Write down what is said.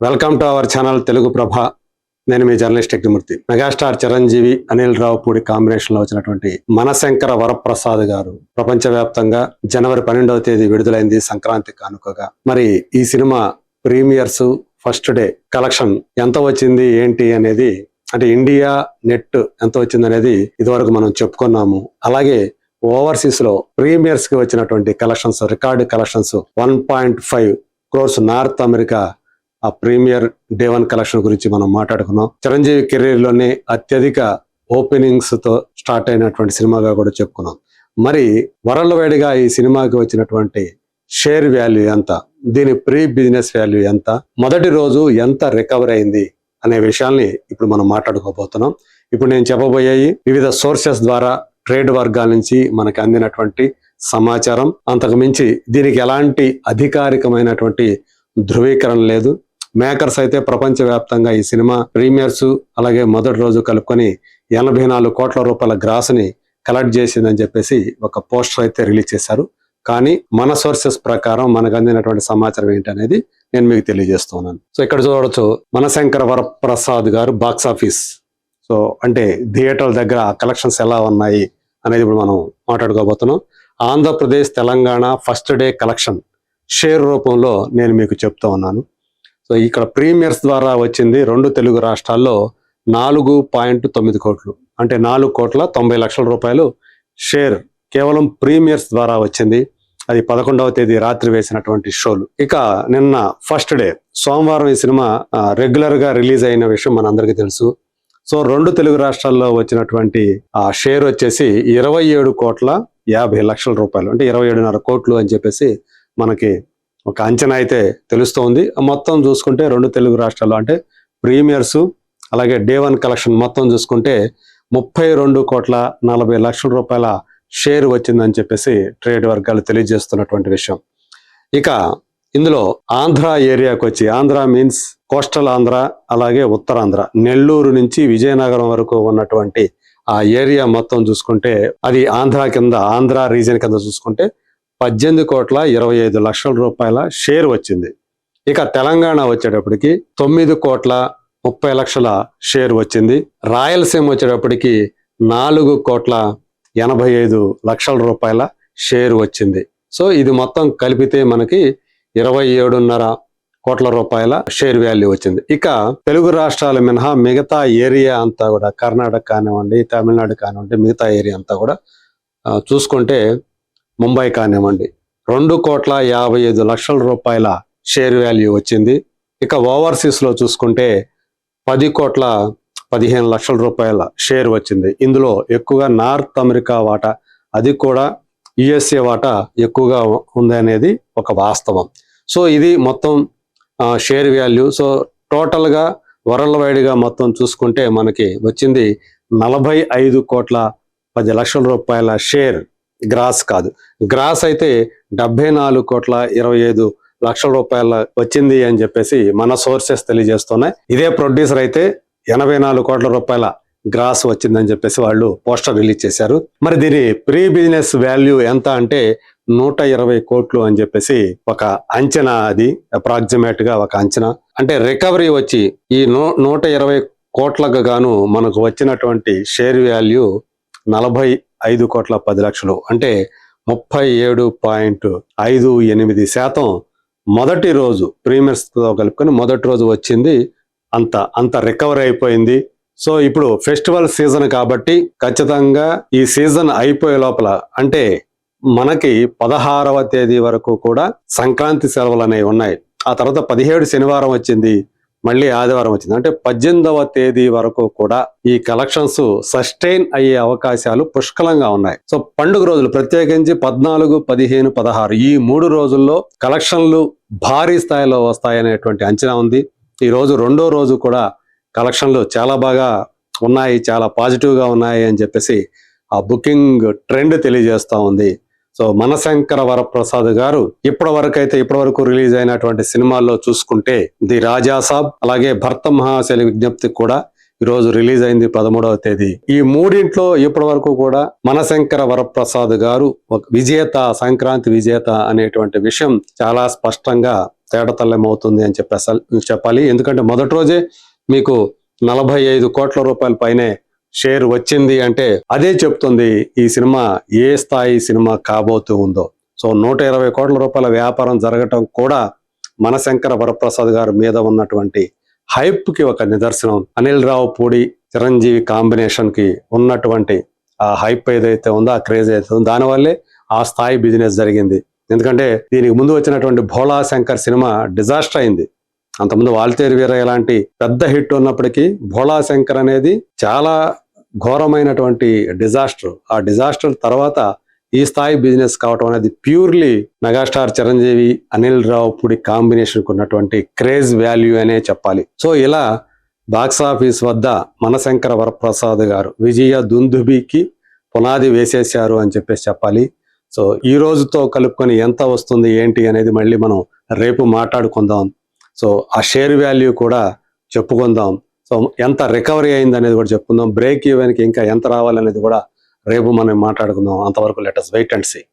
Welcome to our channel Telugu Prabha నేను మీ journalist Yagnamurthy megastar Chiranjeevi Anil Ravipudi కాంబినేషన్లో వచ్చినటువంటి మనశంకర వరప్రసాద్ గారు ప్రపంచవ్యాప్తంగా జనవరి పన్నెండవ తేదీ విడుదలైంది సంక్రాంతి కానుకగా. మరి ఈ cinema premieres first day collection ఎంత వచ్చింది ఏంటి అనేది అంటే ఇండియా నెట్ ఎంత వచ్చింది అనేది ఇదివరకు మనం చెప్పుకున్నాము. అలాగే ఓవర్సీస్లో ప్రీమియర్స్కి వచ్చినటువంటి collections record collections one point five crores North America ఆ ప్రీమియర్ డే వన్ కలెక్షన్ గురించి మనం మాట్లాడుకున్నాం. చిరంజీవి కెరీర్లోనే అత్యధిక ఓపెనింగ్స్తో స్టార్ట్ అయినటువంటి సినిమాగా కూడా చెప్పుకున్నాం. మరి వరల్డ్ వైడ్గా ఈ సినిమాకి వచ్చినటువంటి షేర్ వాల్యూ ఎంత? దీని ప్రీ బిజినెస్ వాల్యూ ఎంత? మొదటి రోజు ఎంత రికవర్ అయింది? అనే విషయాల్ని ఇప్పుడు మనం మాట్లాడుకోబోతున్నాం. ఇప్పుడు నేను చెప్పబోయేవి వివిధ సోర్సెస్ ద్వారా ట్రేడ్ వర్గాల నుంచి మనకు అందినటువంటి సమాచారం. అంతకు మించి దీనికి ఎలాంటి అధికారికమైనటువంటి ధృవీకరణ లేదు. మేకర్స్ అయితే ప్రపంచవ్యాప్తంగా ఈ సినిమా ప్రీమియర్స్ అలాగే మొదటి రోజు కలుపుకొని ఎనభై నాలుగు కోట్ల రూపాయల గ్రాస్ని కలెక్ట్ చేసిందని చెప్పేసి ఒక పోస్టర్ అయితే రిలీజ్ చేశారు. కానీ మన సోర్సెస్ ప్రకారం మనకు అందినటువంటి సమాచారం ఏంటనేది నేను మీకు తెలియజేస్తున్నాను. సో ఇక్కడ చూడవచ్చు మనశంకర వరప్రసాద్ గారు బాక్స్ ఆఫీస్. సో అంటే థియేటర్ల దగ్గర కలెక్షన్స్ ఎలా ఉన్నాయి అనేది ఇప్పుడు మనం మాట్లాడుకోబోతున్నాం. Andhra Pradesh Telangana first day collection share రూపంలో నేను మీకు చెప్తా ఉన్నాను. సో ఇక్కడ ప్రీమియర్స్ ద్వారా వచ్చింది రెండు తెలుగు రాష్ట్రాల్లో నాలుగు పాయింట్ తొమ్మిది కోట్లు. అంటే నాలుగు కోట్ల తొంభై లక్షల రూపాయలు షేర్ కేవలం ప్రీమియర్స్ ద్వారా వచ్చింది. అది పదకొండవ తేదీ రాత్రి వేసినటువంటి షోలు. ఇక నిన్న ఫస్ట్ డే సోమవారం ఈ సినిమా రెగ్యులర్గా రిలీజ్ అయిన విషయం మనందరికీ తెలుసు. సో రెండు తెలుగు రాష్ట్రాల్లో వచ్చినటువంటి ఆ షేర్ వచ్చేసి ఇరవై ఏడు కోట్ల యాభై లక్షల రూపాయలు. అంటే ఇరవై ఏడున్నర కోట్లు అని చెప్పేసి మనకి ఒక అంచనా అయితే తెలుస్తోంది. మొత్తం చూసుకుంటే రెండు తెలుగు రాష్ట్రాల్లో అంటే ప్రీమియర్స్ అలాగే డే వన్ కలెక్షన్ మొత్తం చూసుకుంటే ముప్పై రెండు కోట్ల నలభై లక్షల రూపాయల షేర్ వచ్చిందని చెప్పేసి ట్రేడ్ వర్గాలు తెలియజేస్తున్నటువంటి విషయం. ఇక ఇందులో ఆంధ్ర ఏరియాకు వచ్చి ఆంధ్ర మీన్స్ కోస్టల్ ఆంధ్ర అలాగే ఉత్తరాంధ్ర నెల్లూరు నుంచి విజయనగరం వరకు ఉన్నటువంటి ఆ ఏరియా మొత్తం చూసుకుంటే అది ఆంధ్ర కింద ఆంధ్ర రీజన్ కింద చూసుకుంటే పద్దెనిమిది కోట్ల ఇరవై ఐదు లక్షల రూపాయల షేర్ వచ్చింది. ఇక తెలంగాణ వచ్చేటప్పటికి తొమ్మిది కోట్ల ముప్పై లక్షల షేర్ వచ్చింది. రాయలసీమ వచ్చేటప్పటికి నాలుగు కోట్ల ఎనభై ఐదు లక్షల రూపాయల షేర్ వచ్చింది. సో ఇది మొత్తం కలిపితే మనకి ఇరవై ఏడున్నర కోట్ల రూపాయల షేర్ వాల్యూ వచ్చింది. ఇక తెలుగు రాష్ట్రాల మినహా మిగతా ఏరియా అంతా కూడా కర్ణాటక కానివ్వండి తమిళనాడు కానివ్వండి మిగతా ఏరియా అంతా కూడా చూసుకుంటే ముంబై కానివ్వండి. రెండు కోట్ల యాభై ఐదు లక్షల రూపాయల షేర్ వాల్యూ వచ్చింది. ఇక ఓవర్సీస్లో చూసుకుంటే పది కోట్ల పదిహేను లక్షల రూపాయల షేర్ వచ్చింది. ఇందులో ఎక్కువగా నార్త్ అమెరికా వాటా అది కూడా యుఎస్ఏ వాటా ఎక్కువగా ఉంది అనేది ఒక వాస్తవం. సో ఇది మొత్తం షేర్ వాల్యూ. సో టోటల్గా వరల్డ్ వైడ్గా మొత్తం చూసుకుంటే మనకి వచ్చింది నలభై ఐదు కోట్ల పది లక్షల రూపాయల షేర్. గ్రాస్ కాదు. గ్రాస్ అయితే డెబ్బై నాలుగు కోట్ల ఇరవై ఐదు లక్షల రూపాయల వచ్చింది అని చెప్పేసి మన సోర్సెస్ తెలియజేస్తున్నాయి. ఇదే ప్రొడ్యూసర్ అయితే ఎనభై నాలుగు కోట్ల రూపాయల గ్రాస్ వచ్చిందని చెప్పేసి వాళ్ళు పోస్టర్ రిలీజ్ చేశారు. మరి దీని ప్రీ బిజినెస్ వాల్యూ ఎంత అంటే నూట ఇరవై కోట్లు అని చెప్పేసి ఒక అంచనా అది అప్రాక్సిమేట్గా ఒక అంచనా. అంటే రికవరీ వచ్చి ఈ నూ నూట ఇరవై కోట్లకు గాను మనకు వచ్చినటువంటి షేర్ వాల్యూ నలభై ఐదు కోట్ల పది లక్షలు. అంటే ముప్పై ఏడు పాయింట్ ఐదు ఎనిమిది శాతం మొదటి రోజు ప్రీమియర్స్తో కలుపుకొని మొదటి రోజు వచ్చింది అంత అంత రికవర్ అయిపోయింది. సో ఇప్పుడు ఫెస్టివల్ సీజన్ కాబట్టి ఖచ్చితంగా ఈ సీజన్ అయిపోయే లోపల అంటే మనకి పదహారవ తేదీ వరకు కూడా సంక్రాంతి సెలవులు అనేవి ఉన్నాయి. ఆ తర్వాత పదిహేడు శనివారం వచ్చింది. మళ్ళీ ఆదివారం వచ్చింది. అంటే పద్దెనిమిదవ తేదీ వరకు కూడా ఈ కలెక్షన్స్ సస్టైన్ అయ్యే అవకాశాలు పుష్కలంగా ఉన్నాయి. సో పండుగ రోజులు ప్రత్యేకించి పద్నాలుగు పదిహేను పదహారు ఈ మూడు రోజుల్లో కలెక్షన్లు భారీ స్థాయిలో వస్తాయనేటువంటి అంచనా ఉంది. ఈ రోజు రెండో రోజు కూడా కలెక్షన్లు చాలా బాగా ఉన్నాయి చాలా పాజిటివ్గా ఉన్నాయి అని చెప్పేసి ఆ బుకింగ్ ట్రెండ్ తెలియజేస్తూ ఉంది. సో మనశంకర వరప్రసాద్ గారు ఇప్పటి వరకు అయితే ఇప్పటి వరకు రిలీజ్ అయినటువంటి సినిమాల్లో చూసుకుంటే ది రాజాసాబ్ అలాగే భర్త మహాశైలి విజ్ఞప్తి కూడా ఈ రోజు రిలీజ్ అయింది పదమూడవ తేదీ. ఈ మూడింట్లో ఇప్పటి వరకు కూడా మనశంకర వరప్రసాద్ గారు ఒక విజేత సంక్రాంతి విజేత అనేటువంటి విషయం చాలా స్పష్టంగా తేడతల్లమవుతుంది అని చెప్పి చెప్పాలి. ఎందుకంటే మొదటి రోజే మీకు నలభై ఐదు కోట్ల రూపాయల పైనే షేర్ వచ్చింది అంటే అదే చెప్తుంది ఈ సినిమా ఏ స్థాయి సినిమా కాబోతూ ఉందో. సో నూట ఇరవై కోట్ల రూపాయల వ్యాపారం జరగటం కూడా మనశంకర వరప్రసాద్ గారి మీద ఉన్నటువంటి హైప్కి ఒక నిదర్శనం. అనిల్ రావు పూడి చిరంజీవి కాంబినేషన్కి ఉన్నటువంటి ఆ హైప్ ఏదైతే ఉందో ఆ క్రేజ్ ఏదైతే ఉందో దానివల్లే ఆ స్థాయి బిజినెస్ జరిగింది. ఎందుకంటే దీనికి ముందు వచ్చినటువంటి భోలా శంకర్ సినిమా డిజాస్టర్ అయింది. అంతకుముందు వాల్తేరు వీరయ్య ఇలాంటి పెద్ద హిట్ ఉన్నప్పటికీ భోళా శంకర్ అనేది చాలా ఘోరమైనటువంటి డిజాస్టర్. ఆ డిజాస్టర్ తర్వాత ఈ స్థాయి బిజినెస్ కావటం అనేది ప్యూర్లీ మెగాస్టార్ చిరంజీవి అనిల్ రావుపూడి కాంబినేషన్కి ఉన్నటువంటి క్రేజ్ వాల్యూ అనే చెప్పాలి. సో ఇలా బాక్స్ ఆఫీస్ వద్ద మనశంకర వరప్రసాద్ గారు విజయ దుందుబికి పునాది వేసేశారు అని చెప్పేసి చెప్పాలి. సో ఈ రోజుతో కలుపుకొని ఎంత వస్తుంది ఏంటి అనేది మళ్ళీ మనం రేపు మాట్లాడుకుందాం. సో ఆ షేర్ వాల్యూ కూడా చెప్పుకుందాం. సో ఎంత రికవరీ అయింది అనేది కూడా చెప్పుకుందాం. బ్రేక్ ఈవెన్కి ఇంకా ఎంత రావాలనేది కూడా రేపు మనం మాట్లాడుకుందాం. అంతవరకు లెటస్ వెయిట్ అండ్ సీ.